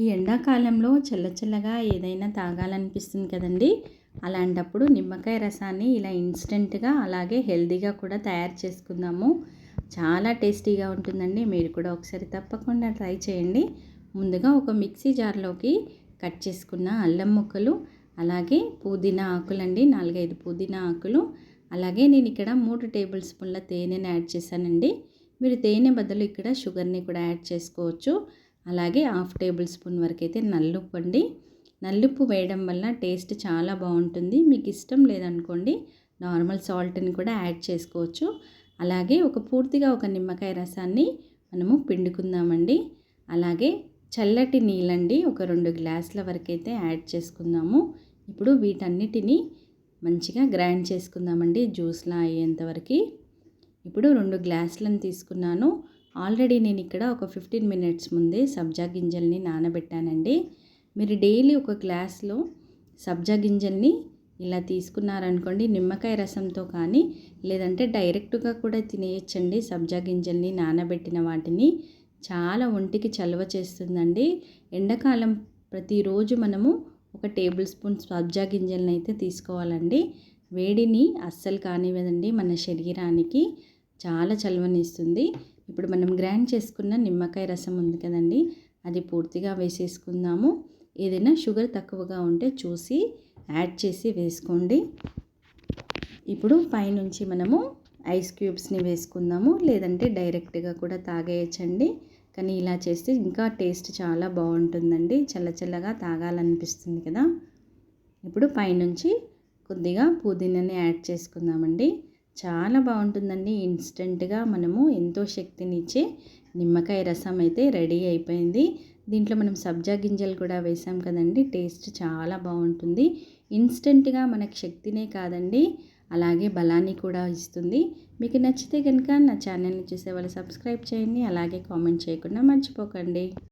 ఈ ఎండాకాలంలో చల్ల చల్లగా ఏదైనా తాగాలనిపిస్తుంది కదండి. అలాంటప్పుడు నిమ్మకాయ రసాన్ని ఇలా ఇన్స్టెంట్గా అలాగే హెల్దీగా కూడా తయారు చేసుకుందాము. చాలా టేస్టీగా ఉంటుందండి. మీరు కూడా ఒకసారి తప్పకుండా ట్రై చేయండి. ముందుగా ఒక మిక్సీ జార్లోకి కట్ చేసుకున్న అల్లం ముక్కలు అలాగే పుదీనా ఆకులండి నాలుగైదు పుదీనా ఆకులు అలాగే నేను ఇక్కడ మూడు టేబుల్ స్పూన్ల తేనెని యాడ్ చేశానండి. మీరు తేనె బదులు ఇక్కడ షుగర్ని కూడా యాడ్ చేసుకోవచ్చు. అలాగే హాఫ్ టేబుల్ స్పూన్ వరకు అయితే నల్లుప్పు అండి నల్లుప్పు వేయడం వల్ల టేస్ట్ చాలా బాగుంటుంది. మీకు ఇష్టం లేదనుకోండి నార్మల్ సాల్ట్ని కూడా యాడ్ చేసుకోవచ్చు. అలాగే ఒక పూర్తిగా ఒక నిమ్మకాయ రసాన్ని మనము పిండుకుందామండి. అలాగే చల్లటి నీళ్ళండి ఒక రెండు గ్లాసుల వరకు అయితే యాడ్ చేసుకుందాము. ఇప్పుడు వీటన్నిటిని మంచిగా గ్రైండ్ చేసుకుందామండి జ్యూస్లా అయ్యేంతవరకు ఇప్పుడు రెండు గ్లాసులను తీసుకున్నాను. ఆల్రెడీ నేను ఇక్కడ ఒక ఫిఫ్టీన్ మినిట్స్ ముందే సబ్జా గింజల్ని నానబెట్టానండి. మీరు డైలీ ఒక గ్లాస్లో సబ్జా గింజల్ని ఇలా తీసుకున్నారనుకోండి నిమ్మకాయ రసంతో కానీ లేదంటే డైరెక్ట్గా కూడా తినేయచ్చండి సబ్జా గింజల్ని నానబెట్టిన వాటిని. చాలా ఒంటికి చలవ చేస్తుందండి. ఎండాకాలం ప్రతిరోజు మనము ఒక టేబుల్ స్పూన్ సబ్జా గింజలను అయితే తీసుకోవాలండి. వేడిని అస్సలు కానివ్వదండి మన శరీరానికి. చాలా చలవనిస్తుంది ఇప్పుడు మనం గ్రైండ్ చేసుకున్న నిమ్మకాయ రసం ఉంది కదండి అది పూర్తిగా వేసేసుకుందాము. ఏదైనా షుగర్ తక్కువగా ఉంటే చూసి యాడ్ చేసి వేసుకోండి. ఇప్పుడు పైనుంచి మనము ఐస్ క్యూబ్స్ని వేసుకుందాము లేదంటే డైరెక్ట్గా కూడా తాగేయచ్చండి. కానీ ఇలా చేస్తే ఇంకా టేస్ట్ చాలా బాగుంటుందండి చల్లచల్లగా తాగాలనిపిస్తుంది కదా. ఇప్పుడు పైనుంచి కొద్దిగా పుదీనాని యాడ్ చేసుకుందామండి. చాలా బాగుంటుందండి. ఇన్స్టెంట్గా మనము ఎంతో శక్తినిచ్చే నిమ్మకాయ రసం అయితే రెడీ అయిపోయింది. దీంట్లో మనం సబ్జా గింజలు కూడా వేసాం కదండి. టేస్ట్ చాలా బాగుంటుంది. ఇన్స్టెంట్గా మనకు శక్తినే కాదండి. అలాగే బలాన్ని కూడా ఇస్తుంది. మీకు నచ్చితే కనుక నా ఛానల్ని చూసే వాళ్ళు సబ్స్క్రైబ్ చేయండి. అలాగే కామెంట్ చేయకుండా మర్చిపోకండి.